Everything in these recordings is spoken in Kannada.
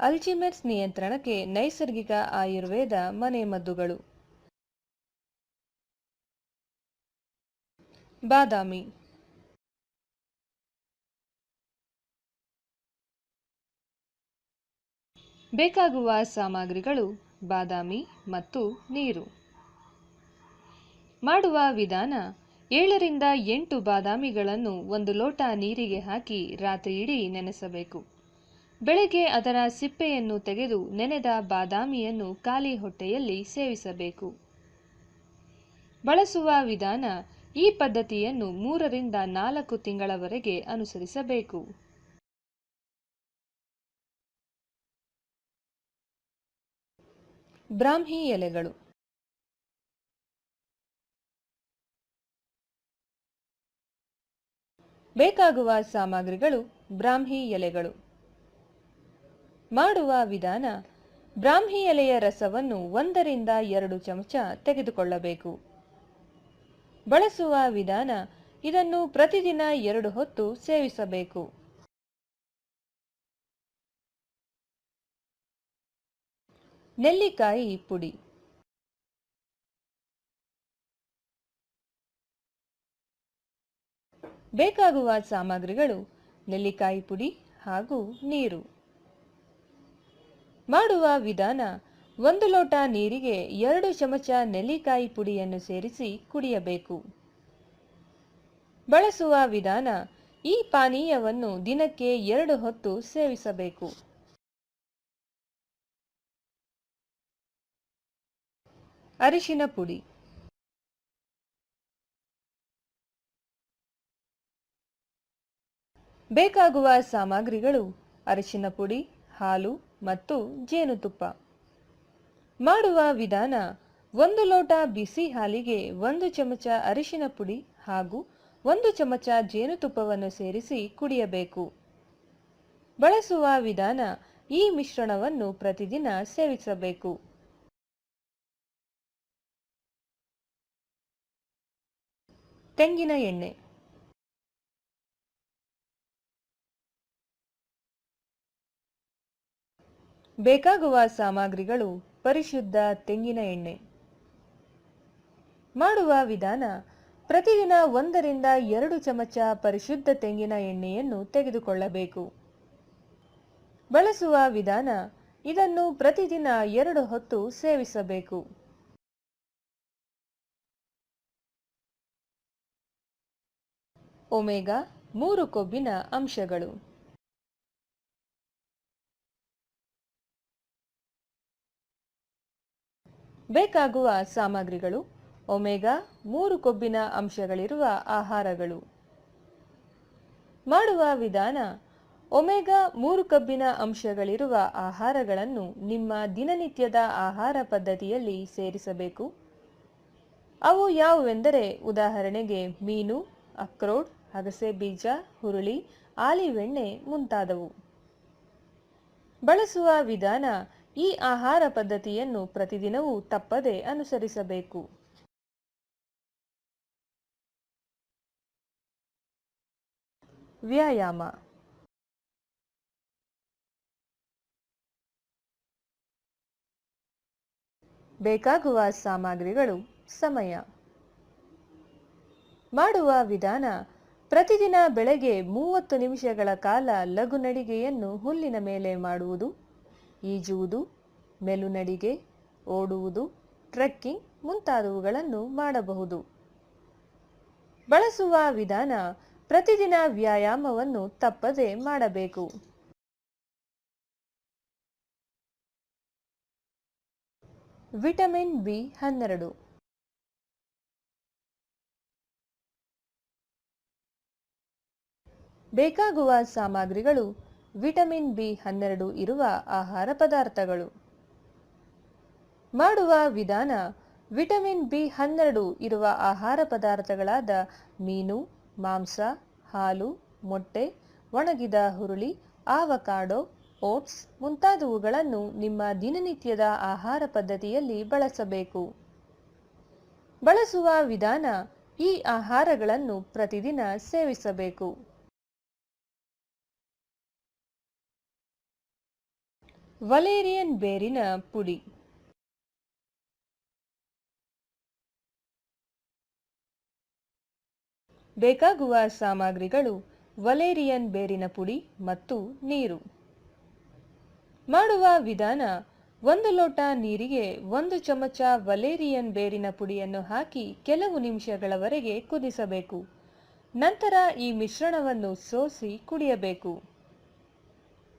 ಅಲ್ಜಿಮೆರ್ಸ್ ನಿಯಂತ್ರಣಕ್ಕೆ ನೈಸರ್ಗಿಕ ಆಯುರ್ವೇದ ಮನೆಮದ್ದುಗಳು ಬಾದಾಮಿ. ಬೇಕಾಗುವ ಸಾಮಗ್ರಿಗಳು ಬಾದಾಮಿ ಮತ್ತು ನೀರು. ಮಾಡುವ ವಿಧಾನ ಏಳರಿಂದ ಎಂಟು ಬಾದಾಮಿಗಳನ್ನು ಒಂದು ಲೋಟ ನೀರಿಗೆ ಹಾಕಿ ರಾತ್ರಿಯಿಡೀ ನೆನೆಸಬೇಕು. ಬೆಳಗ್ಗೆ ಅದರ ಸಿಪ್ಪೆಯನ್ನು ತೆಗೆದು ನೆನೆದ ಬಾದಾಮಿಯನ್ನು ಖಾಲಿ ಹೊಟ್ಟೆಯಲ್ಲಿ ಸೇವಿಸಬೇಕು. ಬಳಸುವ ವಿಧಾನ ಈ ಪದ್ಧತಿಯನ್ನು ಮೂರರಿಂದ ನಾಲ್ಕು ತಿಂಗಳವರೆಗೆ ಅನುಸರಿಸಬೇಕು. ಬ್ರಾಹ್ಮಿ ಎಲೆಗಳು. ಬೇಕಾಗುವ ಸಾಮಗ್ರಿಗಳು ಬ್ರಾಹ್ಮಿ ಎಲೆಗಳು. ಮಾಡುವ ವಿಧಾನ ಬ್ರಾಹ್ಮಿ ಎಲೆಯ ರಸವನ್ನು ಒಂದರಿಂದ ಎರಡು ಚಮಚ ತೆಗೆದುಕೊಳ್ಳಬೇಕು. ಬಳಸುವ ವಿಧಾನ ಇದನ್ನು ಪ್ರತಿದಿನ ಎರಡು ಹೊತ್ತು ಸೇವಿಸಬೇಕು. ನೆಲ್ಲಿಕಾಯಿ ಪುಡಿ. ಬೇಕಾಗುವ ಸಾಮಗ್ರಿಗಳು ನೆಲ್ಲಿಕಾಯಿ ಪುಡಿ ಹಾಗೂ ನೀರು. ಮಾಡುವ ವಿಧಾನ, ಒಂದು ಲೋಟ ನೀರಿಗೆ ಎರಡು ಚಮಚ ನೆಲ್ಲಿಕಾಯಿ ಪುಡಿಯನ್ನು ಸೇರಿಸಿ ಕುಡಿಯಬೇಕು. ಬಳಸುವ ವಿಧಾನ, ಈ ಪಾನೀಯವನ್ನು ದಿನಕ್ಕೆ ಎರಡು ಹೊತ್ತು ಸೇವಿಸಬೇಕು. ಅರಿಶಿನ ಪುಡಿ. ಬೇಕಾಗುವ ಸಾಮಗ್ರಿಗಳು, ಅರಿಶಿನ ಪುಡಿ ಹಾಲು ಮತ್ತು ಜೇನುತುಪ್ಪ. ಮಾಡುವ ವಿಧಾನ, ಒಂದು ಲೋಟ ಬಿಸಿ ಹಾಲಿಗೆ ಒಂದು ಚಮಚ ಅರಿಶಿನ ಪುಡಿ ಹಾಗೂ ಒಂದು ಚಮಚ ಜೇನುತುಪ್ಪವನ್ನು ಸೇರಿಸಿ ಕುಡಿಯಬೇಕು. ಬಳಸುವ ವಿಧಾನ, ಈ ಮಿಶ್ರಣವನ್ನು ಪ್ರತಿದಿನ ಸೇವಿಸಬೇಕು. ತೆಂಗಿನ ಎಣ್ಣೆ. ಬೇಕಾಗುವ ಸಾಮಗ್ರಿಗಳು ಪರಿಶುದ್ಧ ತೆಂಗಿನ ಎಣ್ಣೆ. ಮಾಡುವ ವಿಧಾನ, ಪ್ರತಿದಿನ ಒಂದರಿಂದ ಎರಡು ಚಮಚ ಪರಿಶುದ್ಧ ತೆಂಗಿನ ಎಣ್ಣೆಯನ್ನು ತೆಗೆದುಕೊಳ್ಳಬೇಕು. ಬಳಸುವ ವಿಧಾನ, ಇದನ್ನು ಪ್ರತಿದಿನ ಎರಡು ಹೊತ್ತು ಸೇವಿಸಬೇಕು. ಒಮೆಗಾ, ಮೂರು ಕೊಬ್ಬಿನ ಅಂಶಗಳು. ಬೇಕಾಗುವ ಸಾಮಗ್ರಿಗಳು, ಒಮೆಗಾ ಮೂರು ಕೊಬ್ಬಿನ ಅಂಶಗಳಿರುವ ಆಹಾರಗಳು. ಮಾಡುವ ವಿಧಾನ, ಒಮೆಗಾ ಮೂರು ಕಬ್ಬಿನ ಅಂಶಗಳಿರುವ ಆಹಾರಗಳನ್ನು ನಿಮ್ಮ ದಿನನಿತ್ಯದ ಆಹಾರ ಪದ್ಧತಿಯಲ್ಲಿ ಸೇರಿಸಬೇಕು. ಅವು ಯಾವುವೆಂದರೆ, ಉದಾಹರಣೆಗೆ ಮೀನು ಅಕ್ರೋಡ್ ಅಗಸೆ ಬೀಜ, ಹುರುಳಿ ಆಲಿವೆಣ್ಣೆ ಮುಂತಾದವು. ಬಳಸುವ ವಿಧಾನ ಈ ಆಹಾರ ಪದ್ಧತಿಯನ್ನು ಪ್ರತಿದಿನವೂ ತಪ್ಪದೆ ಅನುಸರಿಸಬೇಕು. ವ್ಯಾಯಾಮ. ಬೇಕಾಗುವ ಸಾಮಗ್ರಿಗಳು ಸಮಯ. ಮಾಡುವ ವಿಧಾನ ಪ್ರತಿದಿನ ಬೆಳಗ್ಗೆ ಮೂವತ್ತು ನಿಮಿಷಗಳ ಕಾಲ ಲಘು ನಡಿಗೆಯನ್ನು ಹುಲ್ಲಿನ ಮೇಲೆ ಮಾಡುವುದು. ಈಜುವುದು, ಮೆಲುನಡಿಗೆ, ಓಡುವುದು, ಟ್ರೆಕ್ಕಿಂಗ್ ಮುಂತಾದವುಗಳನ್ನು ಮಾಡಬಹುದು. ಬಳಸುವ ವಿಧಾನ ಪ್ರತಿದಿನ ವ್ಯಾಯಾಮವನ್ನು ತಪ್ಪದೆ ಮಾಡಬೇಕು. ವಿಟಮಿನ್ ಬಿ ಹನ್ನೆರಡು. ಬೇಕಾಗುವ ಸಾಮಗ್ರಿಗಳು ವಿಟಮಿನ್ ಬಿ ಹನ್ನೆರಡು ಇರುವ ಆಹಾರ ಪದಾರ್ಥಗಳು. ಮಾಡುವ ವಿಧಾನ, ವಿಟಮಿನ್ ಬಿ ಹನ್ನೆರಡು ಇರುವ ಆಹಾರ ಪದಾರ್ಥಗಳಾದ ಮೀನು, ಮಾಂಸ, ಹಾಲು, ಮೊಟ್ಟೆ, ಒಣಗಿದ ಹುರುಳಿ, ಆವಕಾಡೋ, ಓಟ್ಸ್ ಮುಂತಾದವುಗಳನ್ನು ನಿಮ್ಮ ದಿನನಿತ್ಯದ ಆಹಾರ ಪದ್ಧತಿಯಲ್ಲಿ ಬಳಸಬೇಕು. ಬಳಸುವ ವಿಧಾನ, ಈ ಆಹಾರಗಳನ್ನು ಪ್ರತಿದಿನ ಸೇವಿಸಬೇಕು. ವಲೇರಿಯನ್ ಬೇರಿನ ಪುಡಿ. ಬೇಕಾಗುವ ಸಾಮಗ್ರಿಗಳು ವಲೇರಿಯನ್ ಬೇರಿನ ಪುಡಿ ಮತ್ತು ನೀರು. ಮಾಡುವ ವಿಧಾನ ಒಂದು ಲೋಟ ನೀರಿಗೆ ಒಂದು ಚಮಚ ವಲೇರಿಯನ್ ಬೇರಿನ ಪುಡಿಯನ್ನು ಹಾಕಿ ಕೆಲವು ನಿಮಿಷಗಳವರೆಗೆ ಕುದಿಸಬೇಕು. ನಂತರ ಈ ಮಿಶ್ರಣವನ್ನು ಸೋಸಿ ಕುಡಿಯಬೇಕು.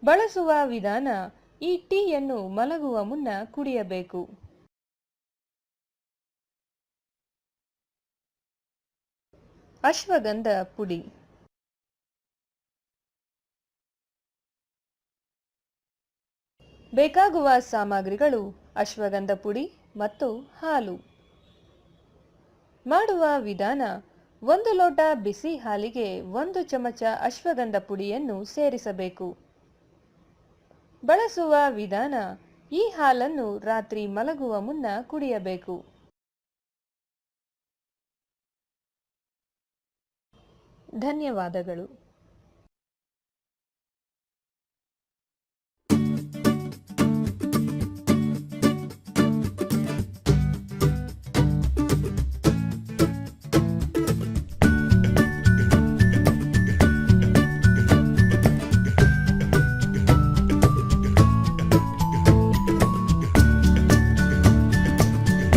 ಬಳಸುವ ವಿಧಾನ ಈ ಟೀಯನ್ನು ಮಲಗುವ ಮುನ್ನ ಕುಡಿಯಬೇಕು. ಅಶ್ವಗಂಧ ಪುಡಿ. ಬೇಕಾಗುವ ಸಾಮಗ್ರಿಗಳು ಅಶ್ವಗಂಧ ಪುಡಿ ಮತ್ತು ಹಾಲು. ಮಾಡುವ ವಿಧಾನ, ಒಂದು ಲೋಟ ಬಿಸಿ ಹಾಲಿಗೆ ಒಂದು ಚಮಚ ಅಶ್ವಗಂಧ ಪುಡಿಯನ್ನು ಸೇರಿಸಬೇಕು. ಬಳಸುವ ವಿಧಾನ ಈ ಹಾಲನ್ನು ರಾತ್ರಿ ಮಲಗುವ ಮುನ್ನ ಕುಡಿಯಬೇಕು. ಧನ್ಯವಾದಗಳು.